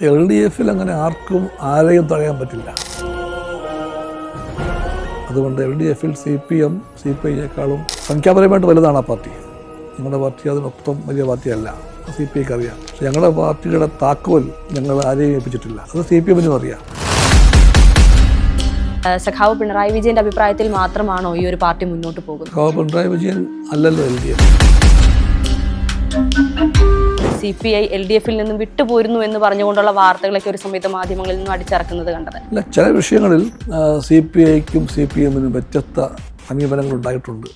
L D എഫിൽ അങ്ങനെ ആർക്കും ആരെയും തടയാൻ പറ്റില്ല. അതുകൊണ്ട് എൽ ഡി എഫിൽ C P M C P ഐയേക്കാളും സംഖ്യാപരമായിട്ട് വലുതാണ് ആ പാർട്ടി. ഞങ്ങളുടെ പാർട്ടി അതിനൊപ്പം വലിയ പാർട്ടിയല്ല. സി പി ഐക്ക് അറിയാം പക്ഷെ ഞങ്ങളുടെ പാർട്ടിയുടെ താക്കോൽ ഞങ്ങൾ ആരെയും ഏൽപ്പിച്ചിട്ടില്ല. അത് സി പി എമ്മിനും അറിയാം. സഖാവ് പിണറായി വിജയന്റെ അഭിപ്രായത്തിൽ മാത്രമാണോ ഈ ഒരു പാർട്ടി മുന്നോട്ട് പോകുന്നത്? സഖാവ് പിണറായി വിജയൻ അല്ലല്ലോ L D F. C P I L D എഫിൽ നിന്നും വിട്ടുപോരുന്നു എന്ന് പറഞ്ഞുകൊണ്ടുള്ള വാർത്തകളൊക്കെ ഒരു സമയത്ത് മാധ്യമങ്ങളിൽ നിന്നും അടിച്ചിറക്കുന്നത് കണ്ടത്. അല്ല ചില വിഷയങ്ങളിൽ സി പി ഐക്കും സി പി എമ്മിനും വ്യത്യസ്ത സമീപനങ്ങൾ ഉണ്ടായിട്ടുണ്ട്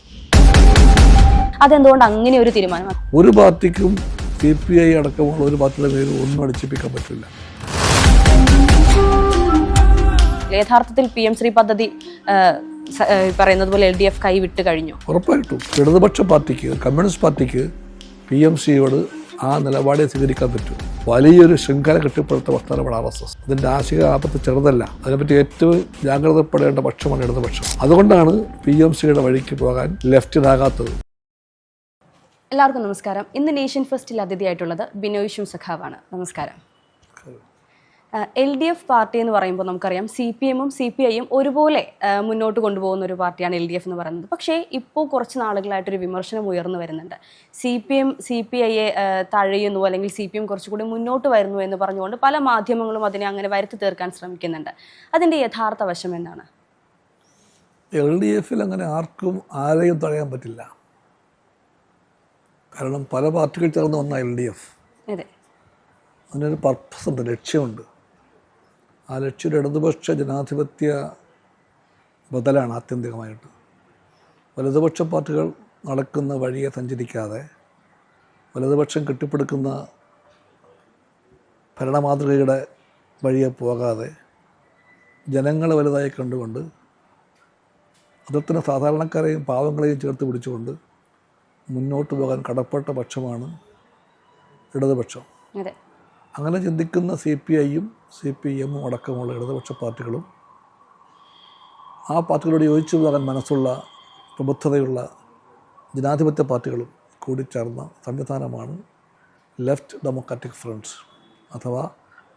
അതെന്തുകൊണ്ട് അങ്ങനെ ഒരു തീരുമാനം? ഒരു പാർട്ടിക്കും സി പി ഐ അടക്കമുള്ള ഒരു പാർട്ടിയുടെ പേര് ഒന്നും അടിച്ചിപ്പിക്കാൻ പറ്റില്ല. യഥാർത്ഥത്തിൽ പി എം ശ്രീ പദ്ധതി പറയുന്നത് പോലെ എൽ ഡി എഫ് കൈവിട്ട് കഴിഞ്ഞു. ഉറപ്പായിട്ടും ഇടതുപക്ഷ പാർട്ടിക്ക് കമ്മ്യൂണിസ്റ്റ് പാർട്ടിക്ക് പി എം സിയോട് ആ നിലപാടെ സ്വീകരിക്കാൻ പറ്റൂ. വലിയൊരു ശൃംഖല കെട്ടിപ്പടുത്ത പ്രസ്ഥാനമാണ് ആർ എസ് എസ്. അതിന്റെ ആശയ ആപത്ത് ചെറുതല്ല. അതിനെപ്പറ്റി ഏറ്റവും ജാഗ്രതപ്പെടേണ്ട പക്ഷമാണ് ഇടതുപക്ഷം. അതുകൊണ്ടാണ് പി എം സിയുടെ വഴിക്ക് പോകാൻ ലെഫ്റ്റിനാകാത്തത് എല്ലാവർക്കും നമസ്കാരം. ഇന്ന് നേഷൻ ഫസ്റ്റിൽ അതിഥിയായിട്ടുള്ളത് ബിനോയ് സഖാവാണ് നമസ്കാരം. എൽ ഡി എഫ് പാർട്ടി എന്ന് പറയുമ്പോൾ നമുക്കറിയാം സി പി എമ്മും സി പി ഐയും ഒരുപോലെ മുന്നോട്ട് കൊണ്ടുപോകുന്ന ഒരു പാർട്ടിയാണ് എൽ ഡി എഫ് എന്ന് പറയുന്നത്. പക്ഷേ ഇപ്പോൾ കുറച്ച് നാളുകളായിട്ടൊരു വിമർശനം ഉയർന്നു വരുന്നുണ്ട്. C P M C P ഐയെ തഴയുന്നു അല്ലെങ്കിൽ സി പി എം കുറച്ചുകൂടി മുന്നോട്ട് വരുന്നു എന്ന് പറഞ്ഞുകൊണ്ട് പല മാധ്യമങ്ങളും അതിനെ അങ്ങനെ വരുത്തി തീർക്കാൻ ശ്രമിക്കുന്നുണ്ട്. അതിന്റെ യഥാർത്ഥ വശം എന്താണ്? എൽ ഡി എഫിൽ അങ്ങനെ ആർക്കും ആരെയും തഴയാൻ പറ്റില്ല. കാരണം പല പാർട്ടികൾ ചേർന്ന് വന്ന എൽ ഡി എഫ് അതെ. അതിനൊരു പർപ്പസ് ഉണ്ട് ലക്ഷ്യമുണ്ട്. ആ ലക്ഷ്യം ഇടതുപക്ഷ ജനാധിപത്യ ബദലാണ് ആത്യന്തികമായിട്ട്. വലതുപക്ഷ പാർട്ടികൾ നടക്കുന്ന വഴിയെ സഞ്ചരിക്കാതെ വലതുപക്ഷം കെട്ടിപ്പടുക്കുന്ന ഭരണമാതൃകയുടെ വഴിയെ പോകാതെ ജനങ്ങളെ വലുതായി കണ്ടുകൊണ്ട് അതിർത്തിന് സാധാരണക്കാരെയും പാവങ്ങളെയും ചേർത്ത് പിടിച്ചുകൊണ്ട് മുന്നോട്ട് പോകാൻ കടപ്പെട്ട പക്ഷമാണ് ഇടതുപക്ഷം. അതെ. അങ്ങനെ ചിന്തിക്കുന്ന സി പി ഐയും സി പി എമ്മും അടക്കമുള്ള ഇടതുപക്ഷ പാർട്ടികളും ആ പാർട്ടികളോട് യോജിച്ചു പോകാൻ മനസ്സുള്ള പ്രബുദ്ധതയുള്ള ജനാധിപത്യ പാർട്ടികളും കൂടി ചേർന്ന സംവിധാനമാണ് ലെഫ്റ്റ് ഡെമോക്രാറ്റിക് ഫ്രണ്ട്സ് അഥവാ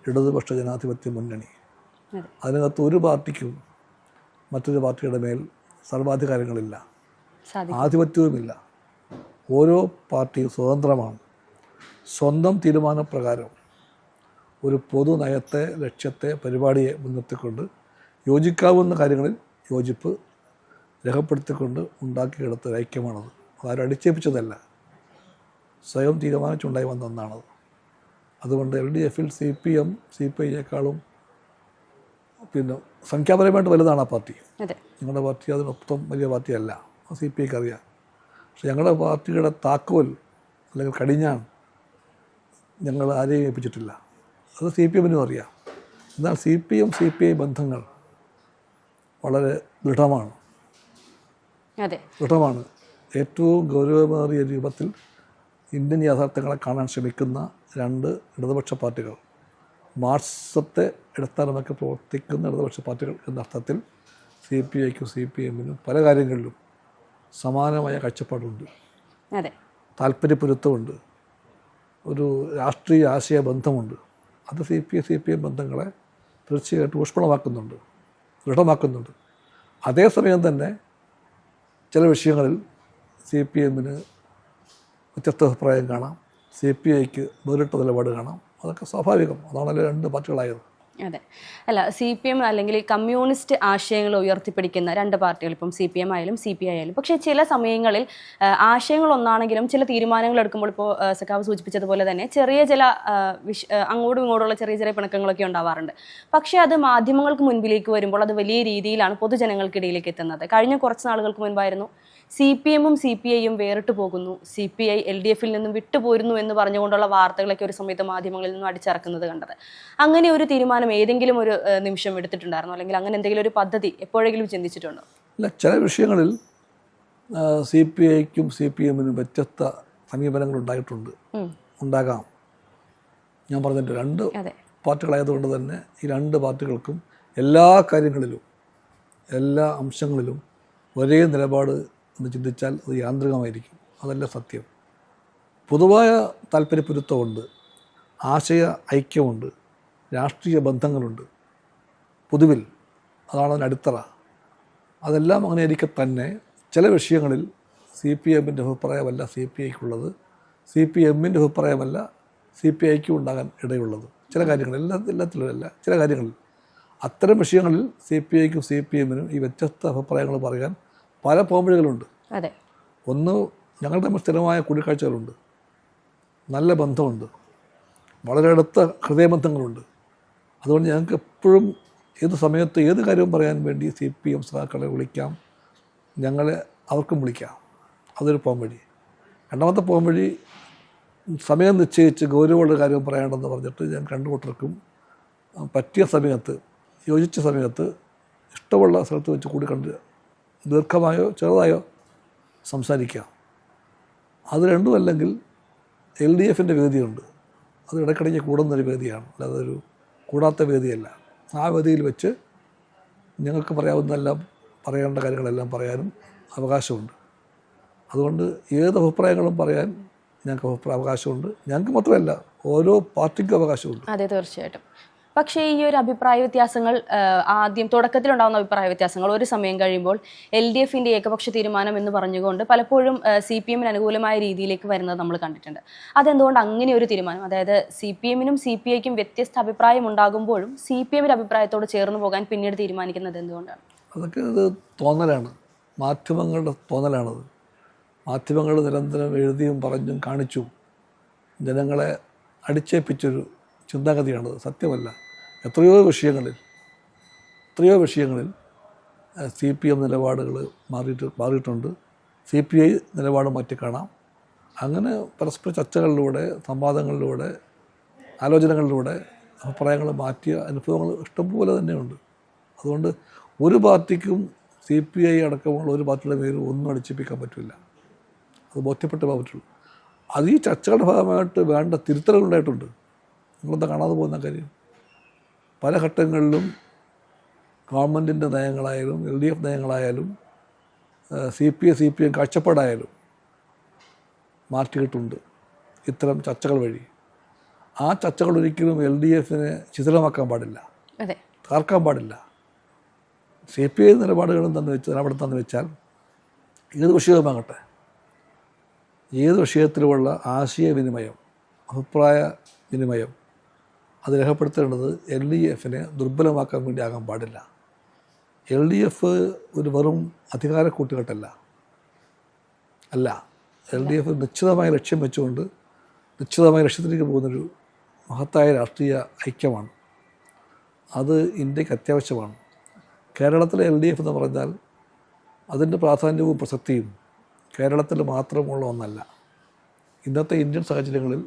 ഇടതുപക്ഷ ജനാധിപത്യ മുന്നണി. അതിനകത്ത് ഒരു പാർട്ടിക്കും മറ്റൊരു പാർട്ടിയുടെ മേൽ സർവാധികാരങ്ങളില്ല. ആധിപത്യവുമില്ല. ഓരോ പാർട്ടിയും സ്വതന്ത്രമാണ്. സ്വന്തം തീരുമാനപ്രകാരം ഒരു പൊതു നയത്തെ ലക്ഷ്യത്തെ പരിപാടിയെ മുൻനിർത്തിക്കൊണ്ട് യോജിക്കാവുന്ന കാര്യങ്ങളിൽ യോജിപ്പ് രേഖപ്പെടുത്തിക്കൊണ്ട് ഉണ്ടാക്കിയെടുത്ത ഒരു ഐക്യമാണത്. അതാരും അടിച്ചേൽപ്പിച്ചതല്ല. സ്വയം തീരുമാനിച്ചുണ്ടായി വന്ന ഒന്നാണത്. അതുകൊണ്ട് എൽ ഡി എഫിൽ C P M C P ഐയേക്കാളും പിന്നെ സംഖ്യാപരമായിട്ട് വലുതാണ് ആ പാർട്ടി. ഞങ്ങളുടെ പാർട്ടി അതിനൊപ്പം വലിയ പാർട്ടിയല്ല. സി പി ഐക്ക് അറിയാം. പക്ഷെ ഞങ്ങളുടെ പാർട്ടിയുടെ താക്കോൽ അല്ലെങ്കിൽ കടിഞ്ഞാൻ ഞങ്ങൾ ആരെയും ഏൽപ്പിച്ചിട്ടില്ല. അത് സി പി എമ്മിനും അറിയാം. എന്നാൽ C P M C P I ബന്ധങ്ങൾ വളരെ ദൃഢമാണ്. ദൃഢമാണ്. ഏറ്റവും ഗൗരവമേറിയ രൂപത്തിൽ ഇന്ത്യൻ യാഥാർത്ഥ്യങ്ങളെ കാണാൻ ശ്രമിക്കുന്ന രണ്ട് ഇടതുപക്ഷ പാർട്ടികൾ മാർസത്തെ അടിസ്ഥാനമാക്കി പ്രവർത്തിക്കുന്ന ഇടതുപക്ഷ പാർട്ടികൾ എന്ന അർത്ഥത്തിൽ സി പി ഐക്കും സി പി എമ്മിനും പല കാര്യങ്ങളിലും സമാനമായ കാഴ്ചപ്പാടുണ്ട്. താല്പര്യപ്പൊരുത്തമുണ്ട് ഒരു രാഷ്ട്രീയ ആശയ ബന്ധമുണ്ട് അത് C P C P M ബന്ധങ്ങളെ തീർച്ചയായിട്ടും ഊഷ്മളമാക്കുന്നുണ്ട് ദൃഢമാക്കുന്നുണ്ട്. അതേസമയം തന്നെ ചില വിഷയങ്ങളിൽ സി പി എമ്മിന് വ്യത്യസ്ത അഭിപ്രായം കാണാം സി പി ഐക്ക് വേറിട്ട നിലപാട് കാണാം. അതൊക്കെ സ്വാഭാവികം. അതാണല്ലോ രണ്ട് പാർട്ടികളായത്. അതെ. അല്ല സി പി എം അല്ലെങ്കിൽ കമ്മ്യൂണിസ്റ്റ് ആശയങ്ങൾ ഉയർത്തിപ്പിടിക്കുന്ന രണ്ട് പാർട്ടികൾ ഇപ്പം സി പി എം ആയാലും സി പി ഐ ആയാലും. പക്ഷേ ചില സമയങ്ങളിൽ ആശയങ്ങൾ ഒന്നാണെങ്കിലും ചില തീരുമാനങ്ങൾ എടുക്കുമ്പോൾ ഇപ്പോൾ സഖാവ് സൂചിപ്പിച്ചതുപോലെ തന്നെ ചെറിയ ചില വിഷ അങ്ങോട്ടും ഇങ്ങോട്ടുള്ള ചെറിയ ചെറിയ പിണക്കങ്ങളൊക്കെ ഉണ്ടാവാറുണ്ട്. പക്ഷേ അത് മാധ്യമങ്ങൾക്ക് മുൻപിലേക്ക് വരുമ്പോൾ അത് വലിയ രീതിയിലാണ് പൊതുജനങ്ങൾക്കിടയിലേക്ക് എത്തുന്നത്. കഴിഞ്ഞ കുറച്ച് നാളുകൾക്ക് മുൻപായിരുന്നു സി പി എമ്മും സി പി ഐയും വേറിട്ട് പോകുന്നു. C P I L D എഫിൽ നിന്നും വിട്ടുപോരുന്നു എന്ന് പറഞ്ഞുകൊണ്ടുള്ള വാർത്തകളൊക്കെ ഒരു സമയത്ത് മാധ്യമങ്ങളിൽ നിന്നും അടിച്ചിറക്കുന്നത് കണ്ടത്. അങ്ങനെ ഒരു തീരുമാനം ഏതെങ്കിലും ഒരു നിമിഷം എടുത്തിട്ടുണ്ടായിരുന്നോ? അല്ലെങ്കിൽ അങ്ങനെ എന്തെങ്കിലും ഒരു പദ്ധതി എപ്പോഴെങ്കിലും ചിന്തിച്ചിട്ടുണ്ടോ? അല്ല ചില വിഷയങ്ങളിൽ സി പി ഐക്കും സി പി എമ്മിനും വ്യത്യസ്ത സമീപനങ്ങൾ ഉണ്ടായിട്ടുണ്ട്. ഉണ്ടാകാം. ഞാൻ പറഞ്ഞിട്ട് രണ്ട് പാർട്ടികളായതുകൊണ്ട് തന്നെ ഈ രണ്ട് പാർട്ടികൾക്കും എല്ലാ കാര്യങ്ങളിലും എല്ലാ അംശങ്ങളിലും ഒരേ നിലപാട് എന്ന് ചിന്തിച്ചാൽ അത് യാന്ത്രികമായിരിക്കും. അതല്ല സത്യം. പൊതുവായ താല്പര്യപ്പൊരുത്തമുണ്ട് ആശയ ഐക്യമുണ്ട്. രാഷ്ട്രീയ ബന്ധങ്ങളുണ്ട്. പൊതുവിൽ അതാണ് അതിന് അടിത്തറ അതെല്ലാം അങ്ങനെ ഇരിക്കെ തന്നെ ചില വിഷയങ്ങളിൽ സി പി എമ്മിന്റെ അഭിപ്രായമല്ല സി പി ഐക്കുള്ളത് സി പി എമ്മിന്റെ അഭിപ്രായമല്ല സി പി ഐക്കും ഉണ്ടാകാൻ ഇടയുള്ളത്. ചില കാര്യങ്ങളിൽ എല്ലാ എല്ലാത്തിലുമല്ല ചില കാര്യങ്ങളിൽ അത്തരം വിഷയങ്ങളിൽ സി പി ഐക്കും സി പി എമ്മിനും ഈ വ്യത്യസ്ത അഭിപ്രായങ്ങൾ പറയാൻ പല പോംവഴികളുണ്ട്. അതെ. ഒന്ന് ഞങ്ങൾ തമ്മിൽ സ്ഥിരമായ കൂടിക്കാഴ്ചകളുണ്ട്. നല്ല ബന്ധമുണ്ട്. വളരെ അടുത്ത ഹൃദയബന്ധങ്ങളുണ്ട്. അതുകൊണ്ട് ഞങ്ങൾക്ക് എപ്പോഴും ഏത് സമയത്ത് ഏത് കാര്യവും പറയാൻ വേണ്ടി സി പി എം സഖാക്കളെ വിളിക്കാം. ഞങ്ങളെ അവർക്കും വിളിക്കാം. അതൊരു പോംവഴി. രണ്ടാമത്തെ പോംവഴി സമയം നിശ്ചയിച്ച് ഗൗരവമുള്ള കാര്യം പറയണമെന്ന് പറഞ്ഞിട്ട് ഞാൻ രണ്ടു കൂട്ടർക്കും. പറ്റിയ സമയത്ത് യോജിച്ച സമയത്ത് ഇഷ്ടമുള്ള സ്ഥലത്ത് വെച്ച് കൂടി കണ്ട് ദീർഘമായോ ചെറുതായോ സംസാരിക്കാം അത് രണ്ടും അല്ലെങ്കിൽ എൽ ഡി എഫിന്റെ വേദിയുണ്ട്. അത് ഇടയ്ക്കിടയ്ക്ക് കൂടുന്നൊരു വേദിയാണ്. അല്ലാതെ ഒരു കൂടാത്ത വേദിയല്ല. ആ വേദിയിൽ വെച്ച് ഞങ്ങൾക്ക് പറയാവുന്നതെല്ലാം പറയേണ്ട കാര്യങ്ങളെല്ലാം പറയാനും അവകാശമുണ്ട്. അതുകൊണ്ട് ഏത് അഭിപ്രായങ്ങളും പറയാൻ ഞങ്ങൾക്ക് അഭിപ്രായ അവകാശമുണ്ട്. ഞങ്ങൾക്ക് മാത്രമല്ല ഓരോ പാർട്ടിക്കും അവകാശമുണ്ട്. അതെ തീർച്ചയായിട്ടും. പക്ഷേ ഈ ഒരു അഭിപ്രായ വ്യത്യാസങ്ങൾ ആദ്യം തുടക്കത്തിലുണ്ടാകുന്ന അഭിപ്രായ വ്യത്യാസങ്ങൾ ഒരു സമയം കഴിയുമ്പോൾ എൽ ഡി എഫിന്റെ ഏകപക്ഷ തീരുമാനം എന്ന് പറഞ്ഞുകൊണ്ട് പലപ്പോഴും സി പി എമ്മിന് അനുകൂലമായ രീതിയിലേക്ക് വരുന്നത് നമ്മൾ കണ്ടിട്ടുണ്ട്. അതെന്തുകൊണ്ട് അങ്ങനെ ഒരു തീരുമാനം? അതായത് സി പി എമ്മിനും സി പി ഐക്കും വ്യത്യസ്ത അഭിപ്രായം ഉണ്ടാകുമ്പോഴും സി പി എമ്മിന്റെ അഭിപ്രായത്തോട് ചേർന്ന് പോകാൻ പിന്നീട് തീരുമാനിക്കുന്നത് എന്തുകൊണ്ടാണ്? അതൊക്കെ അത് തോന്നലാണ്. മാധ്യമങ്ങളുടെ തോന്നലാണത്. മാധ്യമങ്ങൾ നിരന്തരം എഴുതിയും പറഞ്ഞും കാണിച്ചും ജനങ്ങളെ അടിച്ചേൽപ്പിച്ചൊരു ചിന്താഗതിയാണത്. സത്യമല്ല. എത്രയോ വിഷയങ്ങളിൽ എത്രയോ വിഷയങ്ങളിൽ സി പി എം നിലപാടുകൾ മാറിയിട്ട് മാറിയിട്ടുണ്ട്. സി പി ഐ നിലപാട് മാറ്റിക്കാണാം അങ്ങനെ പരസ്പര ചർച്ചകളിലൂടെ സംവാദങ്ങളിലൂടെ ആലോചനകളിലൂടെ അഭിപ്രായങ്ങൾ മാറ്റിയ അനുഭവങ്ങൾ ഇഷ്ടംപോലെ തന്നെയുണ്ട്. അതുകൊണ്ട് ഒരു പാർട്ടിക്കും സി പി ഐ അടക്കമുള്ള ഒരു പാർട്ടിയുടെ പേര് ഒന്നും അടിച്ചിപ്പിക്കാൻ പറ്റില്ല. അത് ബോധ്യപ്പെട്ടേ പറ്റുള്ളൂ അത് ഈ ചർച്ചകളുടെ ഭാഗമായിട്ട് വേണ്ട തിരുത്തലുകൾ ഉണ്ടായിട്ടുണ്ട്. നിങ്ങളെന്താ കാണാതെ പോകുന്ന കാര്യം? പല ഘട്ടങ്ങളിലും ഗവൺമെന്റിന്റെ നയങ്ങളായാലും L D F നയങ്ങളായാലും C P A C P M കാഴ്ചപ്പാടായാലും മാറ്റിയിട്ടുണ്ട് ഇത്തരം ചർച്ചകൾ വഴി. ആ ചർച്ചകൾ ഒരിക്കലും എൽ ഡി എഫിനെ ശിഥിലമാക്കാൻ പാടില്ല. തകർക്കാൻ പാടില്ല. സി പി ഐ നിലപാടുകളും തന്നെ വെച്ച് നിലപാടെന്ന് വെച്ചാൽ ഏത് വിഷയവുമാകട്ടെ ഏത് വിഷയത്തിലുമുള്ള ആശയവിനിമയം അഭിപ്രായ വിനിമയം അത് രേഖപ്പെടുത്തേണ്ടത് എൽ ഡി എഫിനെ ദുർബലമാക്കാൻ വേണ്ടി ആകാൻ പാടില്ല. എൽ ഡി എഫ് ഒരു വെറും അധികാര കൂട്ടുകെട്ടല്ല. അല്ല എൽ ഡി എഫ് നിശ്ചിതമായ ലക്ഷ്യം വെച്ചുകൊണ്ട് നിശ്ചിതമായ ലക്ഷ്യത്തിലേക്ക് പോകുന്നൊരു മഹത്തായ രാഷ്ട്രീയ ഐക്യമാണ്. അത് ഇന്ത്യയ്ക്ക് അത്യാവശ്യമാണ്. കേരളത്തിലെ എൽ ഡി എഫ് എന്ന് പറഞ്ഞാൽ അതിന്റെ പ്രാധാന്യവും പ്രസക്തിയും കേരളത്തിൽ മാത്രമുള്ള ഒന്നല്ല. ഇന്നത്തെ ഇന്ത്യൻ സാഹചര്യങ്ങളിൽ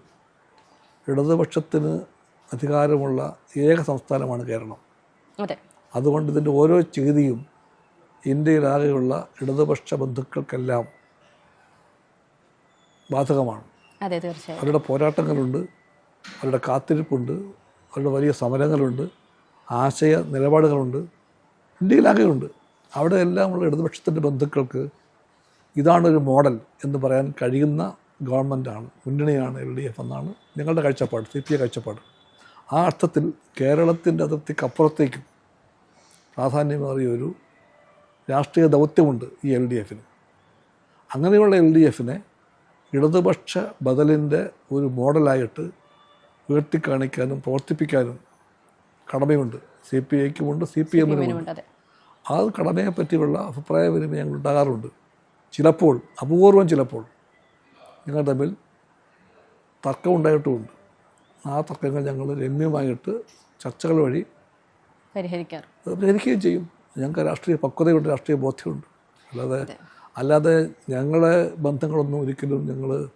ഇടതുപക്ഷത്തിന് അധികാരമുള്ള ഏക സംസ്ഥാനമാണ് കേരളം. അതെ. അതുകൊണ്ട് ഇതിന്റെ ഓരോ ചെയ്തിയും ഇന്ത്യയിലാകെയുള്ള ഇടതുപക്ഷ ബന്ധുക്കൾക്കെല്ലാം ബാധകമാണ്. അവരുടെ പോരാട്ടങ്ങളുണ്ട് അവരുടെ കാത്തിരിപ്പുണ്ട് അവരുടെ വലിയ സമരങ്ങളുണ്ട് ആശയ നിലപാടുകളുണ്ട്. ഇന്ത്യയിലാകെയുണ്ട്. അവിടെ എല്ലാം ഉള്ള ഇടതുപക്ഷത്തിന്റെ ബന്ധുക്കൾക്ക് ഇതാണൊരു മോഡൽ എന്ന് പറയാൻ കഴിയുന്ന ഗവൺമെന്റാണ് മുന്നണിയാണ് എൽ ഡി എഫ് എന്നാണ് ഞങ്ങളുടെ കാഴ്ചപ്പാട് സി പി ഐ കാഴ്ചപ്പാട്. ആ അർത്ഥത്തിൽ കേരളത്തിന്റെ അതിർത്തിക്കപ്പുറത്തേക്കും പ്രാധാന്യമേറിയ ഒരു രാഷ്ട്രീയ ദൗത്യമുണ്ട് ഈ എൽ ഡി എഫിന്. അങ്ങനെയുള്ള എൽ ഡി എഫിനെ ഇടതുപക്ഷ ബദലിന്റെ ഒരു മോഡലായിട്ട് ഉയർത്തിക്കാണിക്കാനും പ്രവർത്തിപ്പിക്കാനും കടമയുണ്ട്. സി പി ഐക്കുമുണ്ട് സി പി എമ്മിനുമുണ്ട്. ആ കടമയെ പറ്റിയുള്ള അഭിപ്രായ വിനിമയങ്ങൾ ഉണ്ടാകാറുണ്ട്. ചിലപ്പോൾ അപൂർവം ചിലപ്പോൾ ഞങ്ങൾ തമ്മിൽ തർക്കമുണ്ടായിട്ടുമുണ്ട്. ആ തർക്കങ്ങൾ ഞങ്ങൾ രമ്യമായിട്ട് ചർച്ചകൾ വഴി പരിഹരിക്കാറ്. പരിഹരിക്കുകയും ചെയ്യും. ഞങ്ങൾക്ക് രാഷ്ട്രീയ പക്വതയുണ്ട് രാഷ്ട്രീയ ബോധ്യമുണ്ട്. അല്ലാതെ അല്ലാതെ ഞങ്ങളെ ബന്ധങ്ങളൊന്നും ഒരിക്കലും ഞങ്ങൾ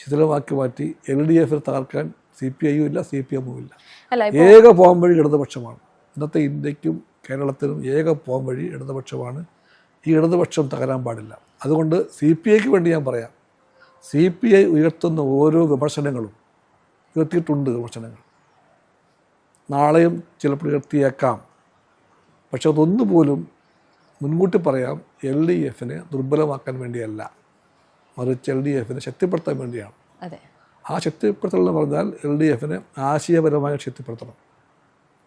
ശിഥിലമാക്കി മാറ്റി എൽ ഡി എഫിൽ തകർക്കാൻ സി പി ഐയും ഇല്ല സി പി എമ്മും ഇല്ല. ഏക പോകാൻ വഴി ഇടതുപക്ഷമാണ്. ഇന്നത്തെ ഇന്ത്യക്കും കേരളത്തിനും ഏക പോകാൻ വഴി ഇടതുപക്ഷമാണ്. ഈ ഇടതുപക്ഷം തകരാൻ പാടില്ല. അതുകൊണ്ട് സി പി ഐക്ക് വേണ്ടി ഞാൻ പറയാം. സി പി ഐ ഉയർത്തുന്ന ഓരോ വിമർശനങ്ങളും ഉയർത്തിയിട്ടുണ്ട് വിമർശനങ്ങൾ നാളെയും ചിലപ്പോൾ ഉയർത്തിയേക്കാം. പക്ഷെ അതൊന്നുപോലും മുൻകൂട്ടി പറയാം എൽ ഡി എഫിനെ ദുർബലമാക്കാൻ വേണ്ടിയല്ല. മറിച്ച് എൽ ഡി എഫിനെ ശക്തിപ്പെടുത്താൻ വേണ്ടിയാണ്. ആ ശക്തിപ്പെടുത്തൽ എന്ന് പറഞ്ഞാൽ എൽ ഡി എഫിനെ ആശയപരമായി ശക്തിപ്പെടുത്തണം.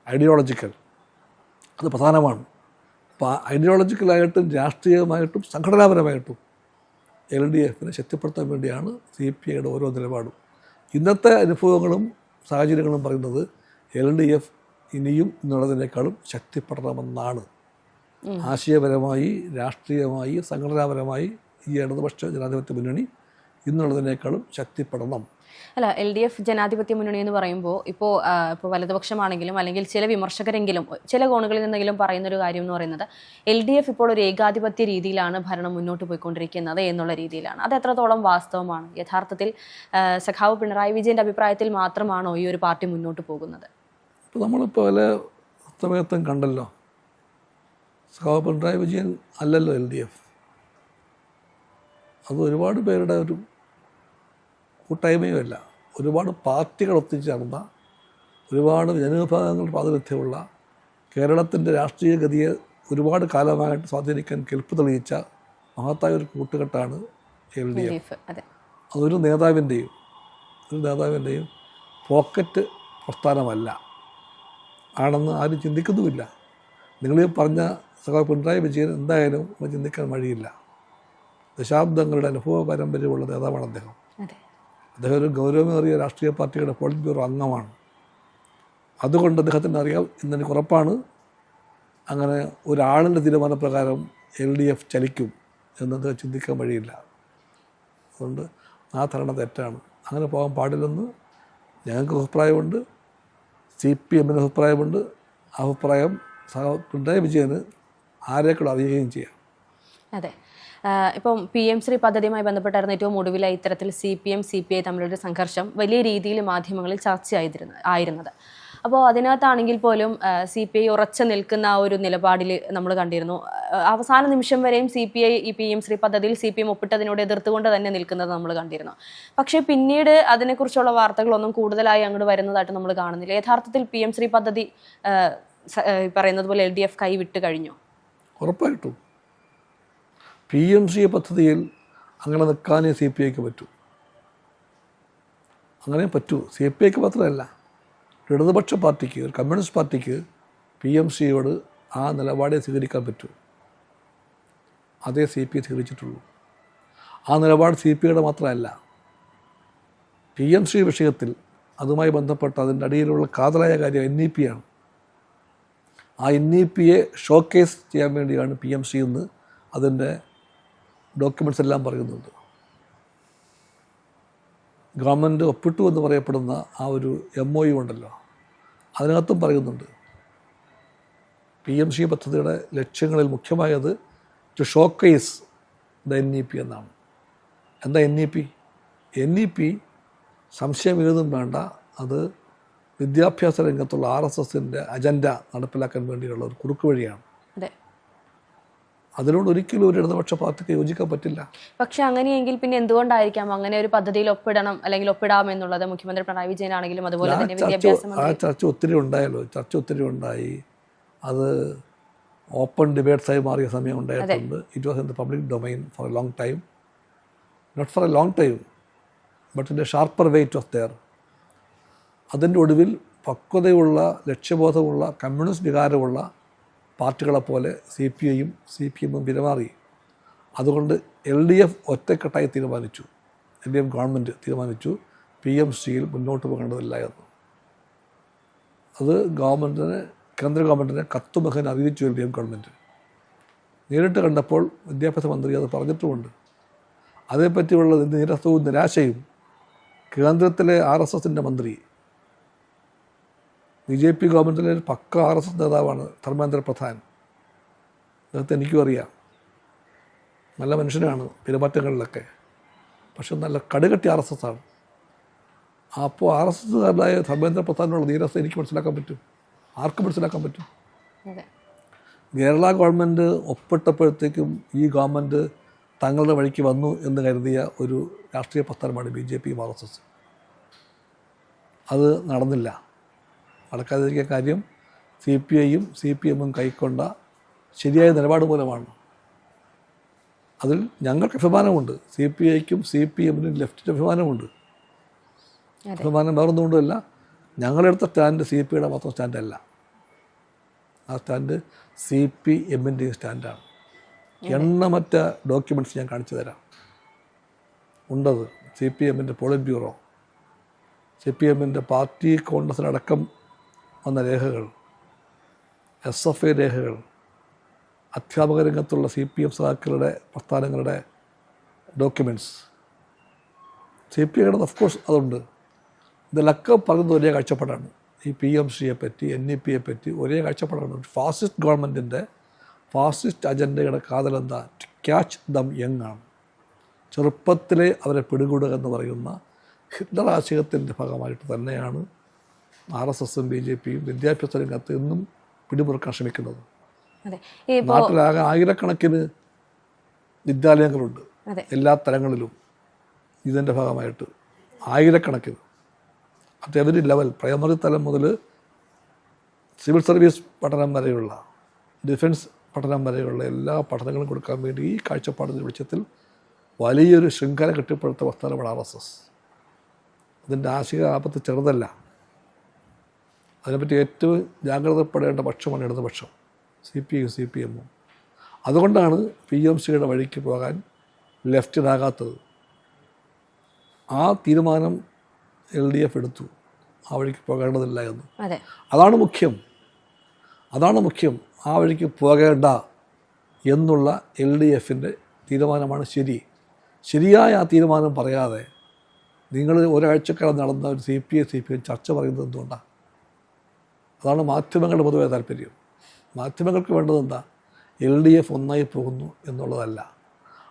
ഐഡിയോളജിക്കൽ. അത് പ്രധാനമാണ്. അപ്പോൾ ഐഡിയോളജിക്കലായിട്ടും രാഷ്ട്രീയമായിട്ടും സംഘടനാപരമായിട്ടും എൽ ഡി എഫിനെ ശക്തിപ്പെടുത്താൻ വേണ്ടിയാണ് സി പി ഐയുടെ ഓരോ നിലപാടും. ഇന്നത്തെ അനുഭവങ്ങളും സാഹചര്യങ്ങളും പറയുന്നത് എൽ ഡി എഫ് ഇനിയും എന്നുള്ളതിനേക്കാളും ശക്തിപ്പെടണമെന്നാണ്. ആശയപരമായി രാഷ്ട്രീയമായി സംഘടനാപരമായി ഈ ഇടതുപക്ഷ ജനാധിപത്യ മുന്നണി ഇന്നുള്ളതിനേക്കാളും ശക്തിപ്പെടണം. അല്ല എൽ ഡി എഫ് ജനാധിപത്യ മുന്നണി എന്ന് പറയുമ്പോൾ ഇപ്പോൾ ഇപ്പോൾ വലതുപക്ഷമാണെങ്കിലും അല്ലെങ്കിൽ ചില വിമർശകരെങ്കിലും ചില കോണുകളിൽ നിന്നെങ്കിലും പറയുന്ന ഒരു കാര്യം എന്ന് പറയുന്നത് എൽ ഡി എഫ് ഇപ്പോൾ ഒരു ഏകാധിപത്യ രീതിയിലാണ് ഭരണം മുന്നോട്ട് പോയിക്കൊണ്ടിരിക്കുന്നത് എന്നുള്ള രീതിയിലാണ്. അത് എത്രത്തോളം വാസ്തവമാണ്? യഥാർത്ഥത്തിൽ സഖാവ് പിണറായി വിജയന്റെ അഭിപ്രായത്തിൽ മാത്രമാണോ ഈ ഒരു പാർട്ടി മുന്നോട്ട് പോകുന്നത്? ഇപ്പോൾ നമ്മളിപ്പോൾ പല സമയത്തും കണ്ടല്ലോ. സഖാവ് പിണറായി വിജയൻ അല്ലല്ലോ എൽ ഡി എഫ്. അത് ഒരുപാട് പേരുടെ ഒരു കൂട്ടായ്മയുമല്ല ഒരുപാട് പാർട്ടികൾ ഒത്തുചേർന്ന ഒരുപാട് ജനവിഭാഗങ്ങളുടെ പ്രാതിനിധ്യമുള്ള കേരളത്തിന്റെ രാഷ്ട്രീയ ഗതിയെ ഒരുപാട് കാലമായിട്ട് സ്വാധീനിക്കാൻ കെൽപ്പ് തെളിയിച്ച മഹത്തായ ഒരു കൂട്ടുകെട്ടാണ് എൽ ഡി എഫ്. അതെ. അതൊരു നേതാവിന്റെയും ഒരു നേതാവിന്റെയും പോക്കറ്റ് പ്രസ്ഥാനമല്ല. ആണെന്ന് ആരും ചിന്തിക്കുന്നുമില്ല. നിങ്ങൾ ഈ പറഞ്ഞ സഖാവ് പിണറായി വിജയൻ എന്തായാലും ചിന്തിക്കാൻ വഴിയില്ല. ദശാബ്ദങ്ങളുടെ അനുഭവ പാരമ്പര്യമുള്ള നേതാവാണ് അദ്ദേഹം. അതെ. അദ്ദേഹം ഒരു ഗൗരവമേറിയ രാഷ്ട്രീയ പാർട്ടിയുടെ പോളിറ്റ് ബ്യൂറോ അംഗമാണ്. അതുകൊണ്ട് അദ്ദേഹത്തിന് അറിയാം ഇന്നെനിക്ക് ഉറപ്പാണ് അങ്ങനെ ഒരാളിന്റെ തീരുമാനപ്രകാരം എൽ ഡി എഫ് ചലിക്കും എന്നത് ചിന്തിക്കാൻ വഴിയില്ല. അതുകൊണ്ട് ആ ധാരണ തെറ്റാണ്. അങ്ങനെ പോകാൻ പാടില്ലെന്ന് ഞങ്ങൾക്ക് അഭിപ്രായമുണ്ട്. സി പി എമ്മിന് അഭിപ്രായമുണ്ട്. അഭിപ്രായം പിണറായി വിജയന് ആരെക്കൂടെ അറിയുകയും ചെയ്യാം. അതെ. ഇപ്പം പി എം ശ്രീ പദ്ധതിയുമായി ബന്ധപ്പെട്ടായിരുന്നു ഏറ്റവും ഒടുവിലായി ഇത്തരത്തിൽ C P M C P I തമ്മിലൊരു സംഘർഷം വലിയ രീതിയിൽ മാധ്യമങ്ങളിൽ ചർച്ചയായിരുന്നു ആയിരുന്നത്. അപ്പോൾ അതിനകത്താണെങ്കിൽ പോലും സി പി ഐ ഉറച്ചു നിൽക്കുന്ന ആ ഒരു നിലപാടിൽ നമ്മൾ കണ്ടിരുന്നു. അവസാന നിമിഷം വരെയും സി പി ഐ ഈ പി എം ശ്രീ പദ്ധതിയിൽ സി പി എം ഒപ്പിട്ടതിനോട് എതിർത്തുകൊണ്ട് തന്നെ നിൽക്കുന്നത് നമ്മൾ കണ്ടിരുന്നു. പക്ഷേ പിന്നീട് അതിനെക്കുറിച്ചുള്ള വാർത്തകളൊന്നും കൂടുതലായി അങ്ങോട്ട് വരുന്നതായിട്ട് നമ്മൾ കാണുന്നില്ല. യഥാർത്ഥത്തിൽ പി എം ശ്രീ പദ്ധതി പറയുന്നത് പോലെ എൽ ഡി എഫ് കൈവിട്ട് കഴിഞ്ഞു? ഉറപ്പായിട്ടും. പി എം സി പദ്ധതിയിൽ അങ്ങനെ നിൽക്കാനേ സി പി ഐക്ക് പറ്റൂ. അങ്ങനെ പറ്റൂ. സി പി ഐക്ക് മാത്രമല്ല ഇടതുപക്ഷ പാർട്ടിക്ക് ഒരു കമ്മ്യൂണിസ്റ്റ് പാർട്ടിക്ക് പി എം സിയോട് ആ നിലപാടെ സ്വീകരിക്കാൻ പറ്റൂ. അതേ സി പി സ്വീകരിച്ചിട്ടുള്ളൂ. ആ നിലപാട് സി പി ഐയുടെ മാത്രമല്ല പി എം സി വിഷയത്തിൽ അതുമായി ബന്ധപ്പെട്ട അതിന്റെ അടിയിലുള്ള കാതലായ കാര്യം എൻ ഇ പി ആണ്. ആ എൻ ഇ പിയെ ഷോക്കേസ് ചെയ്യാൻ വേണ്ടിയാണ് പി എം സി എന്ന് അതിന്റെ ഡോക്യുമെന്റ്സ് എല്ലാം പറയുന്നുണ്ട്. ഗവൺമെന്റ് ഒപ്പിട്ടു എന്ന് പറയപ്പെടുന്ന ആ ഒരു എം ഒ യു ഉണ്ടല്ലോ അതിനകത്തും പറയുന്നുണ്ട്. പി എം സി പദ്ധതിയുടെ ലക്ഷ്യങ്ങളിൽ മുഖ്യമായത് to showcase the N E P എന്നാണ്. എന്താ N E P N E P സംശയം ഏതും വേണ്ട അത് വിദ്യാഭ്യാസ രംഗത്തുള്ള ആർ എസ് എസിന്റെ അജണ്ട നടപ്പിലാക്കാൻ വേണ്ടിയുള്ള ഒരു കുറുക്കുവഴിയാണ് അതിനോട് ഒരിക്കലും ഒരു ഇടതുപക്ഷ പാർട്ടിക്ക് യോജിക്കാൻ പറ്റില്ല. പക്ഷെ അങ്ങനെയെങ്കിൽ പിന്നെ എന്തുകൊണ്ടായിരിക്കാം അങ്ങനെ ഒരു പദ്ധതിയിൽ ഒപ്പിടണം അല്ലെങ്കിൽ ഒപ്പിടാം എന്നുള്ളത് മുഖ്യമന്ത്രി പിണറായി വിജയൻ ആണെങ്കിലും അതുപോലെ തന്നെ ആ ചർച്ച ഒത്തിരി ഉണ്ടായല്ലോ. ചർച്ച ഒത്തിരി ഉണ്ടായി. അത് ഓപ്പൺ ഡിബേറ്റ്സ് ആയി മാറിയ സമയം ഉണ്ടായിട്ടുണ്ട്. It was in the public domain for a long time not for a long time but in a sharper weight of there അതിന്റെ ഒടുവിൽ പക്വതയുള്ള ലക്ഷ്യബോധമുള്ള കമ്മ്യൂണിസ്റ്റ് വികാരമുള്ള പാർട്ടികളെപ്പോലെ സി പി ഐയും സി പി എമ്മും പെരുമാറി അതുകൊണ്ട് എൽ ഡി എഫ് ഒറ്റക്കെട്ടായി തീരുമാനിച്ചു. എൽ ഡി എഫ് ഗവൺമെന്റ് തീരുമാനിച്ചു. പി എം സിയിൽ മുന്നോട്ട് പോകേണ്ടതില്ല എന്ന് അത് ഗവൺമെന്റിനെ കേന്ദ്ര ഗവൺമെന്റിനെ കത്തുമുഖൻ അറിയിച്ചു എൽ ഡി എഫ് ഗവൺമെന്റ്. നേരിട്ട് കണ്ടപ്പോൾ വിദ്യാഭ്യാസ മന്ത്രി അത് പറഞ്ഞിട്ടുമുണ്ട്. അതേപ്പറ്റിയുള്ള നിരസവും നിരാശയും കേന്ദ്രത്തിലെ ആർ എസ് എസിന്റെ മന്ത്രി ബി ജെ പി ഗവൺമെന്റിലെ ഒരു പക്ക ആർ എസ് എസ് നേതാവാണ് ധർമ്മേന്ദ്ര പ്രധാൻ. അദ്ദേഹത്തെ എനിക്കും അറിയാം. നല്ല മനുഷ്യനാണ് പെരുമാറ്റങ്ങളിലൊക്കെ. പക്ഷെ നല്ല കടുകട്ടി ആർ എസ് എസ് ആണ്. അപ്പോൾ ആർ എസ് എസ്സുകാരനായ ധർമ്മേന്ദ്ര പ്രധാനുള്ള നീരസം എനിക്ക് മനസ്സിലാക്കാൻ പറ്റും. ആർക്കും മനസ്സിലാക്കാൻ പറ്റും. കേരള ഗവൺമെന്റ് ഒപ്പിട്ടപ്പോഴത്തേക്കും ഈ ഗവൺമെന്റ് തങ്ങളുടെ വഴിക്ക് വന്നു എന്ന് കരുതിയ ഒരു രാഷ്ട്രീയ പ്രസ്ഥാനമാണ് ബി ജെ പിയും ആർ എസ് എസ്. അത് നടന്നില്ല. നടക്കാതിരിക്കാൻ കാര്യം സി പി ഐയും സി പി എമ്മും കൈക്കൊണ്ട ശരിയായ നിലപാട് മൂലമാണ്. അതിൽ ഞങ്ങൾക്ക് അഭിമാനമുണ്ട്. സി പി ഐക്കും സി പി എമ്മിനും ലെഫ്റ്റിന് അഭിമാനമുണ്ട്. അഭിമാനം വേറൊന്നുകൊണ്ടുമല്ല ഞങ്ങളെടുത്ത സ്റ്റാൻഡ് സി പി ഐയുടെ മാത്രം സ്റ്റാൻഡല്ല. ആ സ്റ്റാൻഡ് സി പി എമ്മിന്റെയും സ്റ്റാൻഡാണ് എണ്ണമറ്റ ഡോക്യുമെന്റ്സ് ഞാൻ കാണിച്ചു തരാം. ഉണ്ടത് സി പി എമ്മിന്റെ പോളിറ്റ് ബ്യൂറോ. സി പി എമ്മിന്റെ പാർട്ടി കോൺഗ്രസിനടക്കം വന്ന രേഖകൾ എസ് എഫ് ഐ രേഖകൾ അധ്യാപക രംഗത്തുള്ള സി പി എം സഖാക്കളുടെ പ്രസ്ഥാനങ്ങളുടെ ഡോക്യുമെന്റ്സ് സി പി ഐയുടെ ഓഫ് കോഴ്സ് അതുണ്ട്. ഇതിലൊക്കെ പറയുന്നത് ഒരേ കാഴ്ചപ്പാടാണ്. ഈ പി എം സിയെ പറ്റി എൻ ഇ പിയെ പറ്റി ഒരേ കാഴ്ചപ്പാടാണ്. ഫാസിസ്റ്റ് ഗവൺമെന്റിന്റെ ഫാസിസ്റ്റ് അജണ്ടയുടെ കാതലെന്താ? ടു ക്യാച്ച് ദം യങ് ആണ്. ചെറുപ്പത്തിലെ അവരെ പിടികൂടുക എന്ന് പറയുന്ന ഹിറ്റ്ലർ ആശയത്തിന്റെ ഭാഗമായിട്ട് തന്നെയാണ് ആർ എസ് എസും ബി ജെ പിയും വിദ്യാഭ്യാസ രംഗത്ത് എന്നും പിടിമുറുക്കാൻ ശ്രമിക്കുന്നത്. നാട്ടിലാകെ ആയിരക്കണക്കിന് വിദ്യാലയങ്ങളുണ്ട്. എല്ലാ തലങ്ങളിലും ഇതിന്റെ ഭാഗമായിട്ട് ആയിരക്കണക്കിന്. അത് എവരി ലെവൽ പ്രൈമറി തലം മുതൽ സിവിൽ സർവീസ് പഠനം വരെയുള്ള ഡിഫൻസ് പഠനം വരെയുള്ള എല്ലാ പഠനങ്ങളും കൊടുക്കാൻ വേണ്ടി ഈ കാഴ്ചപ്പാടിന്റെ വെളിച്ചത്തിൽ വലിയൊരു ശൃംഖല കെട്ടിപ്പടുത്ത വസ്ത്രമാണ് ആർ എസ് എസ്. അതിന്റെ ആശയ ആപത്ത് ചെറുതല്ല. അതിനെപ്പറ്റി ഏറ്റവും ജാഗ്രതപ്പെടേണ്ട പക്ഷമാണ് ഇടതുപക്ഷം C P I C P എമ്മും അതുകൊണ്ടാണ് പി എം സിയുടെ വഴിക്ക് പോകാൻ ലെഫ്റ്റിനാകാത്തത് ആ തീരുമാനം എൽ ഡി എഫ് എടുത്തു. ആ വഴിക്ക് പോകേണ്ടതില്ല എന്ന്. അതെ. അതാണ് മുഖ്യം. അതാണ് മുഖ്യം. ആ വഴിക്ക് പോകേണ്ട എന്നുള്ള എൽ ഡി എഫിന്റെ തീരുമാനമാണ് ശരി. ശരിയായ ആ തീരുമാനം പറയാതെ നിങ്ങൾ ഒരാഴ്ചക്കാലം നടന്ന ഒരു C P I C P M ചർച്ച പറയുന്നത് എന്തുകൊണ്ടാണ് അതാണ് മാധ്യമങ്ങളുടെ പൊതുവെ താല്പര്യം. മാധ്യമങ്ങൾക്ക് വേണ്ടത് എന്താ? എൽ ഡി എഫ് ഒന്നായി പോകുന്നു എന്നുള്ളതല്ല.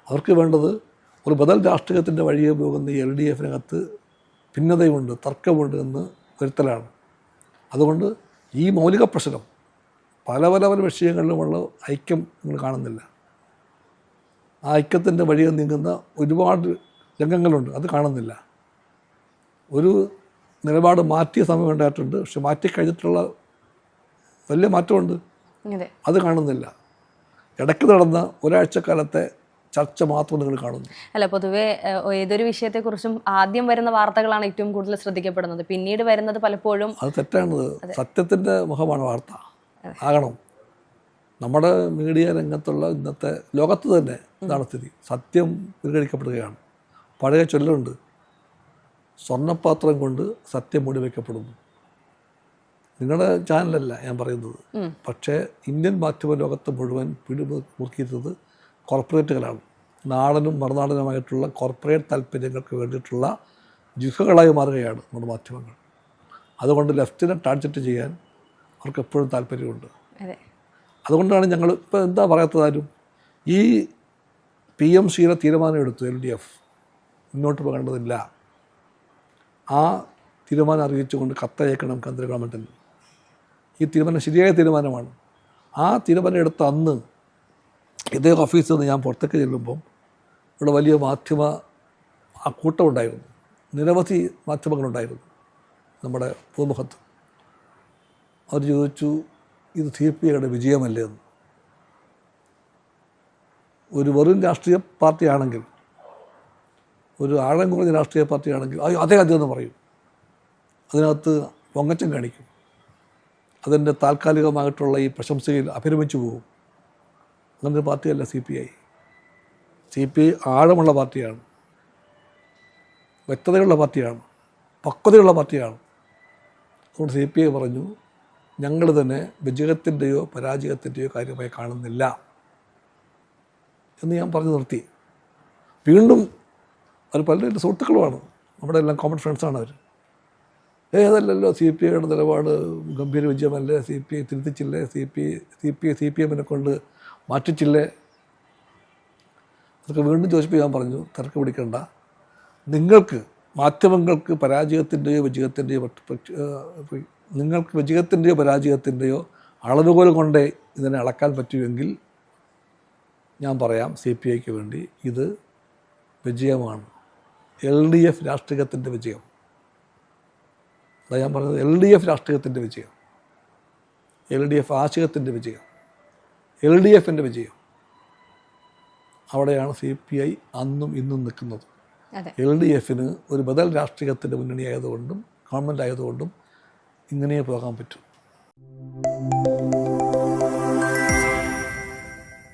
അവർക്ക് വേണ്ടത് ഒരു ബദൽ രാഷ്ട്രീയത്തിന്റെ വഴിയെ പോകുന്ന എൽ ഡി എഫിനകത്ത് ഭിന്നതയുണ്ട് തർക്കമുണ്ട് എന്ന് വരുത്തലാണ്. അതുകൊണ്ട് ഈ മൗലിക പ്രശ്നം പല പല പല വിഷയങ്ങളിലുമുള്ള ഐക്യം നിങ്ങൾ കാണുന്നില്ല. ആ ഐക്യത്തിന്റെ വഴിയെ നീങ്ങുന്ന ഒരുപാട് രംഗങ്ങളുണ്ട് അത് കാണുന്നില്ല. ഒരു നിലപാട് മാറ്റിയ സമയം ഉണ്ടായിട്ടുണ്ട് പക്ഷെ മാറ്റിക്കഴിഞ്ഞിട്ടുള്ള വലിയ മാറ്റമുണ്ട്. അതെ. കാണുന്നില്ല. ഇടയ്ക്ക് നടന്ന ഒരാഴ്ചക്കാലത്തെ ചർച്ച മാത്രം നിങ്ങൾ കാണുന്നു. അല്ല പൊതുവേ ഏതൊരു വിഷയത്തെക്കുറിച്ചും ആദ്യം വരുന്ന വാർത്തകളാണ് ഏറ്റവും കൂടുതൽ ശ്രദ്ധിക്കപ്പെടുന്നത്. പിന്നീട് വരുന്നത് പലപ്പോഴും അത് തെറ്റാണ്. സത്യത്തിന്റെ മുഖമാണ് വാർത്ത. ആകണം. നമ്മുടെ മീഡിയ രംഗത്തുള്ള ഇന്നത്തെ ലോകത്ത് തന്നെ ഇതാണ് സ്ഥിതി. സത്യം പരിഗണിക്കപ്പെടുകയാണ്. പഴയ ചൊല്ലുണ്ട്. സ്വർണപാത്രം കൊണ്ട് സത്യം മൂടി വയ്ക്കപ്പെടുന്നു നിങ്ങളുടെ ചാനലല്ല ഞാൻ പറയുന്നത്. പക്ഷേ ഇന്ത്യൻ മാധ്യമ ലോകത്ത് മുഴുവൻ പിടി മുറുക്കിയിരുന്നത് കോർപ്പറേറ്റുകളാണ്. നാടനും മറുനാടനുമായിട്ടുള്ള കോർപ്പറേറ്റ് താല്പര്യങ്ങൾക്ക് വേണ്ടിയിട്ടുള്ള ജിഹകളായി മാറുകയാണ് നമ്മുടെ മാധ്യമങ്ങൾ. അതുകൊണ്ട് ലെഫ്റ്റിനെ ടാർജറ്റ് ചെയ്യാൻ അവർക്ക് എപ്പോഴും താല്പര്യമുണ്ട്. അതെ. അതുകൊണ്ടാണ് ഞങ്ങൾ ഇപ്പോൾ എന്താ പറയാത്തതാരും ഈ പി എം സിയുടെ തീരുമാനം എടുത്തു എൽ ഡി എഫ്. മുന്നോട്ട് പോകേണ്ടതില്ല. ആ തീരുമാനം അറിയിച്ചുകൊണ്ട് കത്തയക്കണം കേന്ദ്ര ഗവൺമെന്റിന് ഈ തീരുമാനം ശരിയായ തീരുമാനമാണ്. ആ തീരുമാനം എടുത്ത അന്ന് ഇതേ ഓഫീസിൽ നിന്ന് ഞാൻ പുറത്തേക്ക് ചെല്ലുമ്പം ഇവിടെ വലിയ മാധ്യമ ആ കൂട്ടമുണ്ടായിരുന്നു നിരവധി മാധ്യമങ്ങളുണ്ടായിരുന്നു നമ്മുടെ പൂമുഖത്ത്. അവർ ചോദിച്ചു ഇത് ഐയുടെ വിജയമല്ലേ? എന്ന്. ഒരു വെറും രാഷ്ട്രീയ പാർട്ടിയാണെങ്കിൽ ഒരു ആഴം കുറഞ്ഞ രാഷ്ട്രീയ പാർട്ടിയാണെങ്കിൽ അതേ അതേ എന്ന് പറയും. അതിനകത്ത് പൊങ്ങച്ചം കാണിക്കും. അതിന്റെ താൽക്കാലികമായിട്ടുള്ള ഈ പ്രശംസയിൽ അഭിരമിച്ചു പോകും. അങ്ങനെ ഒരു പാർട്ടിയല്ല C P I. C P I ആഴമുള്ള പാർട്ടിയാണ്. വ്യക്തതയുള്ള പാർട്ടിയാണ്. പക്വതയുള്ള പാർട്ടിയാണ്. അതുകൊണ്ട് സി പി ഐ പറഞ്ഞു ഞങ്ങൾ തന്നെ വിജയത്തിന്റെയോ പരാജയത്തിന്റെയോ കാര്യമായി കാണുന്നില്ല. എന്ന് ഞാൻ പറഞ്ഞു നിർത്തി. വീണ്ടും അവർ പലരും എന്റെ സുഹൃത്തുക്കളുമാണ്. നമ്മുടെ എല്ലാം കോമൺ ഫ്രണ്ട്സാണ് അവർ. ഏതല്ലല്ലോ സി പി ഐയുടെ നിലപാട്? ഗംഭീര വിജയമല്ലേ? C P I തിരുത്തിച്ചില്ലേ? C P C P C P എമ്മിനെ കൊണ്ട് മാറ്റിച്ചില്ലേ? അതൊക്കെ വീണ്ടും ചോദിച്ചപ്പോൾ ഞാൻ പറഞ്ഞു. തിരക്ക് പിടിക്കണ്ട. നിങ്ങൾക്ക് മാധ്യമങ്ങൾക്ക് പരാജയത്തിന്റെയോ വിജയത്തിന്റെയോ നിങ്ങൾക്ക് വിജയത്തിന്റെയോ പരാജയത്തിന്റെയോ അളവുകോൽ കൊണ്ടേ ഇതിനെ അളക്കാൻ പറ്റുമെങ്കിൽ ഞാൻ പറയാം സി പി ഐക്ക് വേണ്ടി ഇത് വിജയമാണ്. എൽ ഡി എഫ് രാഷ്ട്രീയത്തിന്റെ വിജയം. അതാ ഞാൻ പറഞ്ഞത് എൽ ഡി എഫ് രാഷ്ട്രീയത്തിന്റെ വിജയം. എൽ ഡി എഫ് ആശയത്തിന്റെ വിജയം. എൽ ഡി എഫിന്റെ വിജയം. അവിടെയാണ് സി പി ഐ അന്നും ഇന്നും നിൽക്കുന്നത്. എൽ ഡി എഫിന് ഒരു ബദൽ രാഷ്ട്രീയത്തിന്റെ മുന്നണി ആയതുകൊണ്ടും ഗവൺമെന്റ് ആയതുകൊണ്ടും ഇങ്ങനെ പോകാൻ പറ്റും.